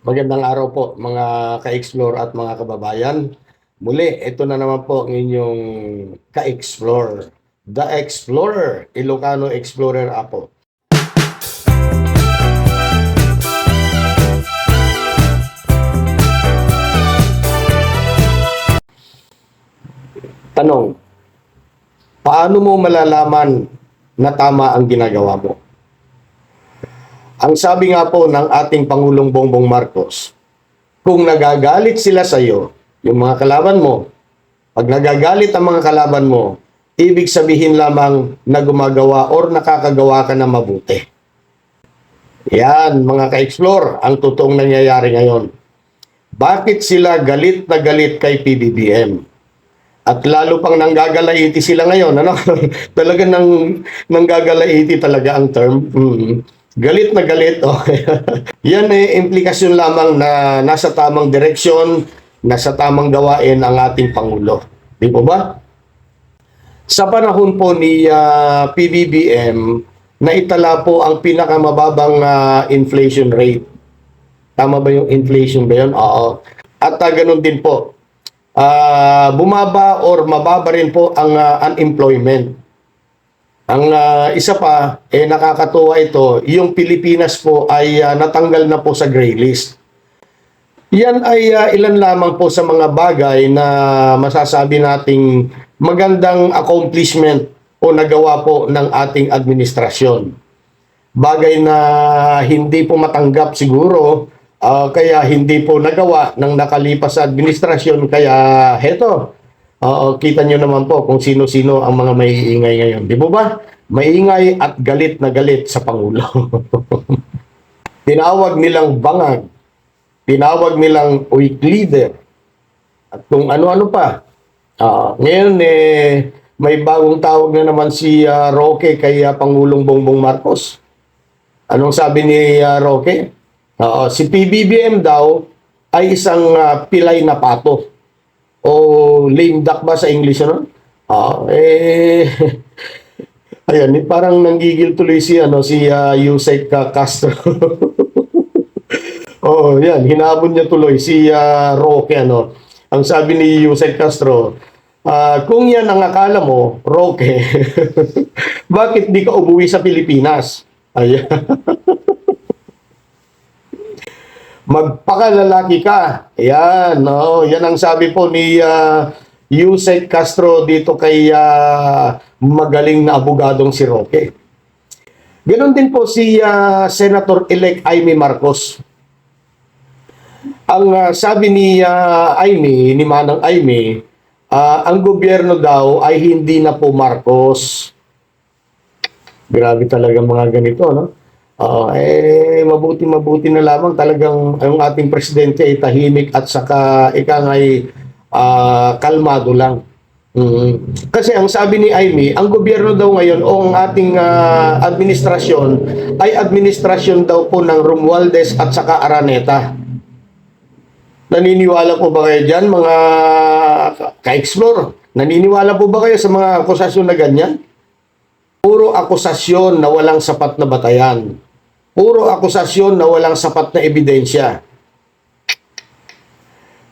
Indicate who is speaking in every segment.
Speaker 1: Magandang araw po mga ka-explore at mga kababayan. Muli, ito na naman po ang inyong ka-explore. The Explorer, Ilocano Explorer Apo. Tanong, paano mo malalaman na tama ang ginagawa mo? Ang sabi nga po ng ating Pangulong Bongbong Marcos, kung nagagalit sila sa iyo, yung mga kalaban mo, pag nagagalit ang mga kalaban mo, ibig sabihin lamang na gumagawa or nakakagawa ka na mabuti. Yan, mga ka-explore, ang totoong nangyayari ngayon. Bakit sila galit na galit kay PBBM? At lalo pang nanggagalaiti sila ngayon, ano? talaga nang nanggagalaiti talaga ang term. Mm. Galit na galit. Okay. Yan eh, implikasyon lamang na nasa tamang direksyon, nasa tamang gawain ang ating Pangulo. Di po ba? Sa panahon po ni ah, PBBM, naitala po ang pinakamababang ah, inflation rate. Tama ba yung inflation ba yun? Oo. At ah, ganun din po, ah, bumaba or mababa rin po ang ah, unemployment. Ang ah, isa pa, eh nakakatuwa ito, yung Pilipinas po ay ah, natanggal na po sa gray list. Yan ay ah, ilan lamang po sa mga bagay na masasabi nating magandang accomplishment o nagawa po ng ating administrasyon. Bagay na hindi po matanggap siguro, ah, kaya hindi po nagawa ng nakalipas sa administrasyon. Kaya heto, Oo, kita nyo naman po kung sino-sino ang mga maiingay ngayon. Di po ba? Maingay at galit na galit sa Pangulo. Tinawag nilang bangag. Tinawag nilang weak leader. At kung ano-ano pa. Ah, ngayon, eh, may bagong tawag na naman si ah, Roque kay ah, Pangulong Bongbong Marcos. Anong sabi ni ah, Roque? Oo, si PBBM daw ay isang ah, pilay na pato o lame duck ba sa English ano? Ah, eh Ayan, eh, parang nanggigil tuloy si ano si uh, Yusek uh, Castro. oh, yan, hinabon niya tuloy si uh, Roque ano. Ang sabi ni Yusek Castro, ah, kung yan ang akala mo, Roque, bakit di ka umuwi sa Pilipinas? Ayan. Magpakalalaki ka. Ayan, no, yan ang sabi po ni uh, Yusek Castro dito kay ah, magaling na abogadong si Roque. Ganon din po si ah, Senator-elect Amy Marcos. Ang ah, sabi ni ah, Amy, ni Manang Amy, ah, ang gobyerno daw ay hindi na po Marcos. Grabe talaga mga ganito, no? Oo, eh, mabuti mabuti na lamang talagang ang ating presidente ay tahimik at saka ika nga'y ah, kalmado lang. Mm. Kasi ang sabi ni Amy, ang gobyerno daw ngayon o ang ating ah, administrasyon ay administrasyon daw po ng Romualdez at saka Araneta. Naniniwala po ba kayo dyan, mga ka- ka-explore? Naniniwala po ba kayo sa mga akusasyon na ganyan? Puro akusasyon na walang sapat na batayan. Puro akusasyon na walang sapat na ebidensya.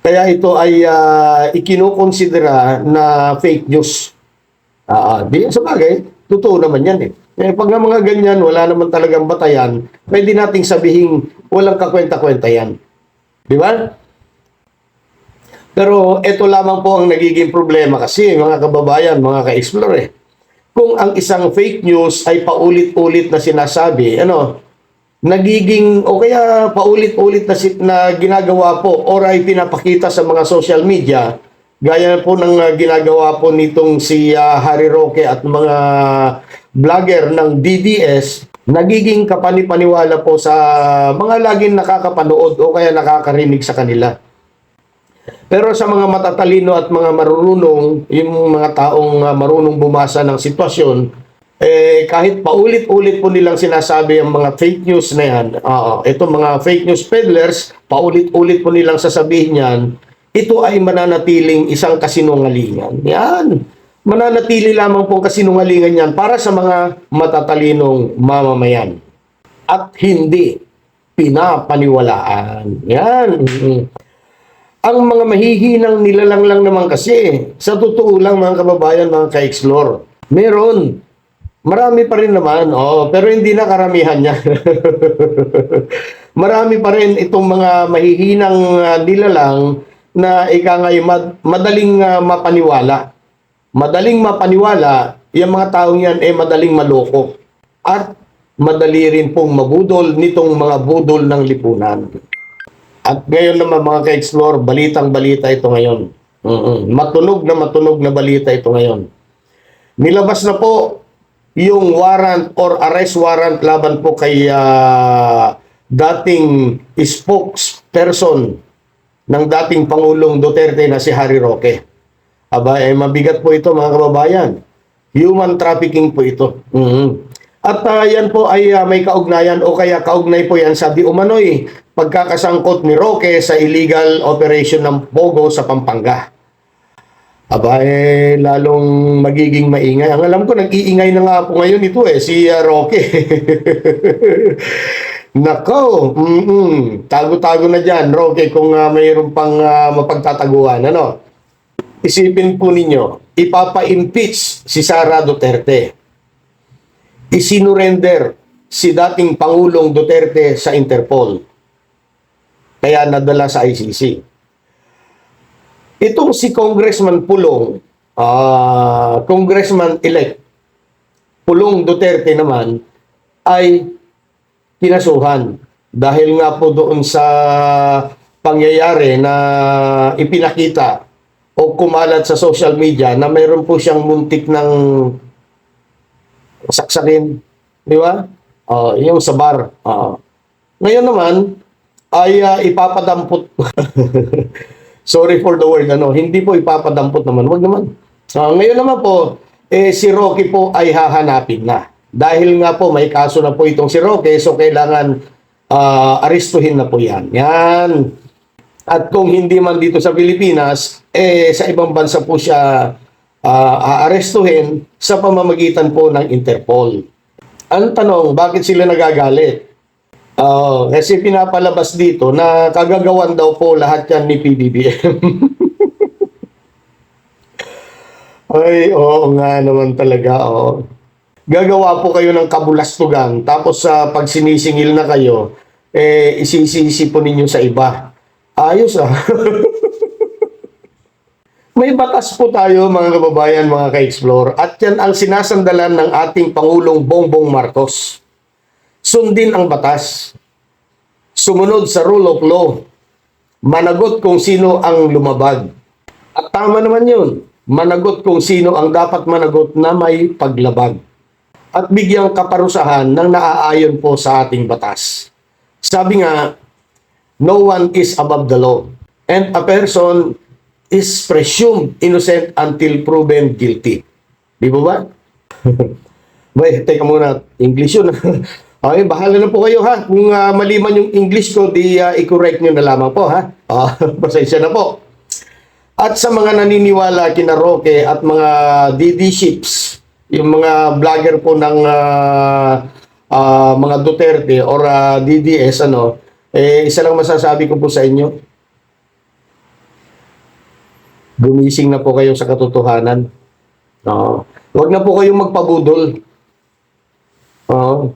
Speaker 1: Kaya ito ay uh, ikinukonsidera na fake news. Ah, di sa bagay, totoo naman yan eh. Eh, pag nga mga ganyan, wala naman talagang batayan, pwede nating sabihin walang kakwenta-kwenta yan. Di ba? Pero ito lamang po ang nagiging problema kasi mga kababayan, mga ka-explore eh. Kung ang isang fake news ay paulit-ulit na sinasabi, ano, nagiging o kaya paulit-ulit na, na ginagawa po or ay pinapakita sa mga social media, gaya po ng uh, ginagawa po nitong si uh, Harry Roque at mga vlogger ng DDS, nagiging kapanipaniwala po sa mga laging nakakapanood o kaya nakakarinig sa kanila. Pero sa mga matatalino at mga marunong, yung mga taong uh, marunong bumasa ng sitwasyon, eh, kahit paulit-ulit po nilang sinasabi ang mga fake news na yan, oo, itong mga fake news peddlers, paulit-ulit po nilang sasabihin yan, ito ay mananatiling isang kasinungalingan. Yan. Mananatili lamang pong kasinungalingan yan para sa mga matatalinong mamamayan. At hindi pinapaniwalaan. Yan. mm Ang mga mahihinang nilalang lang naman kasi, sa totoo lang mga kababayan, mga ka-explore, meron. Marami pa rin naman, oh, pero hindi na karamihan niya. Marami pa rin itong mga mahihinang uh, nilalang na ika nga mad- madaling ah, mapaniwala. Madaling mapaniwala, yung mga taong yan eh madaling maloko. At madali rin pong mabudol nitong mga budol ng lipunan. At ngayon naman mga ka-explore, balitang balita ito ngayon. mm Matunog na matunog na balita ito ngayon. Nilabas na po yung warrant or arrest warrant laban po kay ah, dating spokesperson ng dating Pangulong Duterte na si Harry Roque. Aba, eh, mabigat po ito mga kababayan. Human trafficking po ito. Mhm. At ah, yan po ay ah, may kaugnayan o kaya kaugnay po yan sa di umano'y pagkakasangkot ni Roque sa illegal operation ng Pogo sa Pampanga. Aba, eh, lalong magiging maingay. Ang alam ko, nag-iingay na nga po ngayon ito eh, si ah, Roque. Nako, mm tago-tago na dyan, Roque, kung ah, mayroon pang ah, mapagtataguan. Ano? Isipin po ninyo, ipapa-impeach si Sara Duterte. Isinurrender si dating Pangulong Duterte sa Interpol. Kaya nadala sa ICC. Itong si Congressman Pulong, ah, Congressman-elect Pulong Duterte naman, ay kinasuhan dahil nga po doon sa pangyayari na ipinakita o kumalat sa social media na mayroon po siyang muntik ng saksakin, di ba? Oh, yung sa bar. Oo. ngayon naman ay ah, ipapadampot. Sorry for the word ano, hindi po ipapadampot naman. Wag naman. Ah, ngayon naman po eh si Rocky po ay hahanapin na. Dahil nga po may kaso na po itong si Roque, so kailangan ah, arestuhin na po yan. Yan. At kung hindi man dito sa Pilipinas, eh sa ibang bansa po siya ah, aarestuhin sa pamamagitan po ng Interpol. Ang tanong, bakit sila nagagalit? Ah, kasi pinapalabas dito na kagagawan daw po lahat yan ni PBBM. Ay, oo nga naman talaga, oo. Gagawa po kayo ng kabulastugan, tapos sa pag sinisingil na kayo, eh, isisisi po ninyo sa iba. Ayos ah. May batas po tayo mga kababayan, mga ka-explore, at yan ang sinasandalan ng ating Pangulong Bongbong Marcos. Sundin ang batas. Sumunod sa rule of law. Managot kung sino ang lumabag. At tama naman yun. Managot kung sino ang dapat managot na may paglabag. At bigyang kaparusahan ng naaayon po sa ating batas. Sabi nga, no one is above the law. And a person is presumed innocent until proven guilty. Di ba ba? Bay, teka muna. English yun. okay, bahala na po kayo ha. Kung ah, mali man yung English ko, di ah, i-correct nyo na lamang po ha. Ah, pasensya na po. At sa mga naniniwala kina Roque at mga DD ships, yung mga vlogger po ng ah, ah, mga Duterte or ah, DDS ano, eh isa lang masasabi ko po sa inyo. Gumising na po kayo sa katotohanan. Oo. Huwag na po kayong magpabudol. Oo.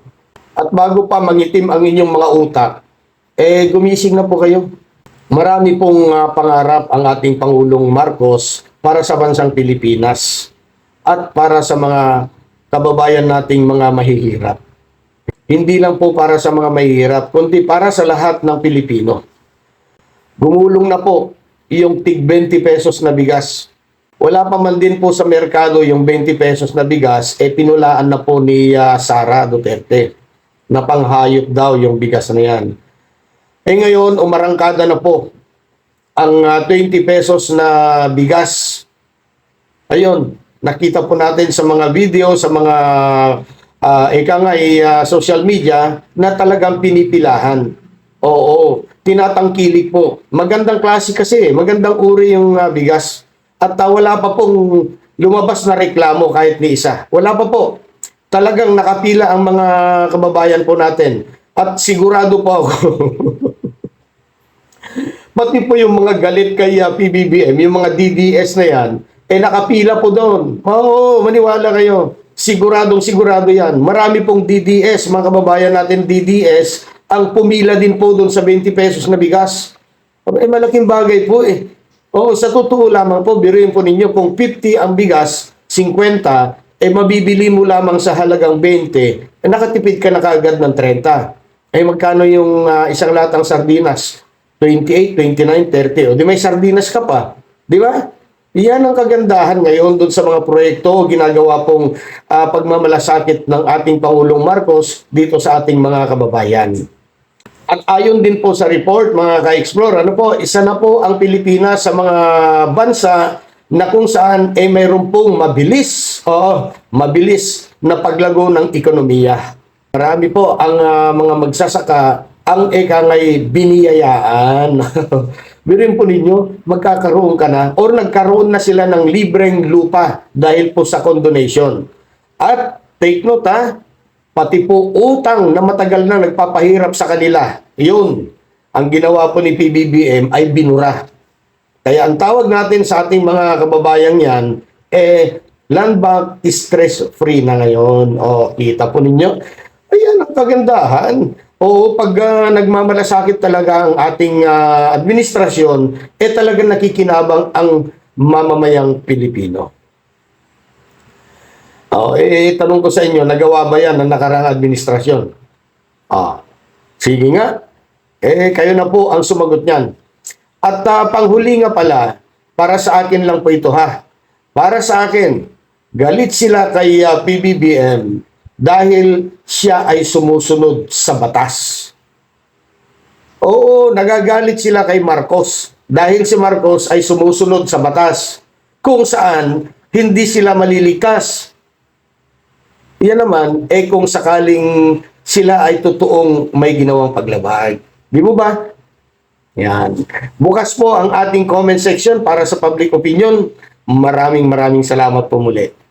Speaker 1: At bago pa mangitim ang inyong mga utak, eh gumising na po kayo. Marami pong ah, pangarap ang ating Pangulong Marcos para sa bansang Pilipinas at para sa mga kababayan nating mga mahihirap. Hindi lang po para sa mga mahihirap, kundi para sa lahat ng Pilipino. Gumulong na po yung tig 20 pesos na bigas. Wala pa man din po sa merkado yung 20 pesos na bigas, eh pinulaan na po ni ah, Sara Duterte na panghayop daw yung bigas na yan. Eh ngayon, umarangkada na po ang ah, 20 pesos na bigas. Ayun, nakita po natin sa mga video, sa mga uh, ika nga eh, ah, social media na talagang pinipilahan. Oo, tinatangkilik po. Magandang klase kasi, magandang uri yung ah, bigas. At ah, wala pa pong lumabas na reklamo kahit ni isa. Wala pa po. Talagang nakapila ang mga kababayan po natin At sigurado po ako, pati po yung mga galit kay ah, PBBM, yung mga DDS na yan, eh nakapila po doon. Oo, maniwala kayo. Siguradong sigurado yan. Marami pong DDS, mga kababayan natin DDS, ang pumila din po doon sa 20 pesos na bigas. Eh, malaking bagay po eh. Oo, sa totoo lamang po, biruin po ninyo, kung 50 ang bigas, 50, eh mabibili mo lamang sa halagang 20, eh nakatipid ka na kaagad ng 30. Eh magkano yung ah, isang latang sardinas? 28, 29, 30. O di may sardinas ka pa. Di ba? Iyan ang kagandahan ngayon doon sa mga proyekto o ginagawa pong ah, pagmamalasakit ng ating Pangulong Marcos dito sa ating mga kababayan. At ayon din po sa report, mga ka-explore, ano po, isa na po ang Pilipinas sa mga bansa na kung saan eh mayroon pong mabilis, o mabilis na paglago ng ekonomiya. Marami po ang ah, mga magsasaka ang eka ngay biniyayaan. Birin po ninyo, magkakaroon ka na or nagkaroon na sila ng libreng lupa dahil po sa condonation. At take note ha, pati po utang na matagal na nagpapahirap sa kanila. Yun, ang ginawa po ni PBBM ay binura. Kaya ang tawag natin sa ating mga kababayan yan, eh, land bank stress-free na ngayon. O, kita po ninyo. Ayan ang kagandahan. O, pag ah, nagmamalasakit talaga ang ating ah, administrasyon, eh talagang nakikinabang ang mamamayang Pilipino. Oh, eh, tanong ko sa inyo, nagawa ba yan ng nakarang administrasyon? Ah, sige nga. Eh, kayo na po ang sumagot niyan. At ah, panghuli nga pala, para sa akin lang po ito ha. Para sa akin, galit sila kay ah, PBBM dahil siya ay sumusunod sa batas. Oo, nagagalit sila kay Marcos dahil si Marcos ay sumusunod sa batas kung saan hindi sila malilikas. Yan naman, eh kung sakaling sila ay totoong may ginawang paglabag. Di mo ba? Yan. Bukas po ang ating comment section para sa public opinion. Maraming maraming salamat po muli.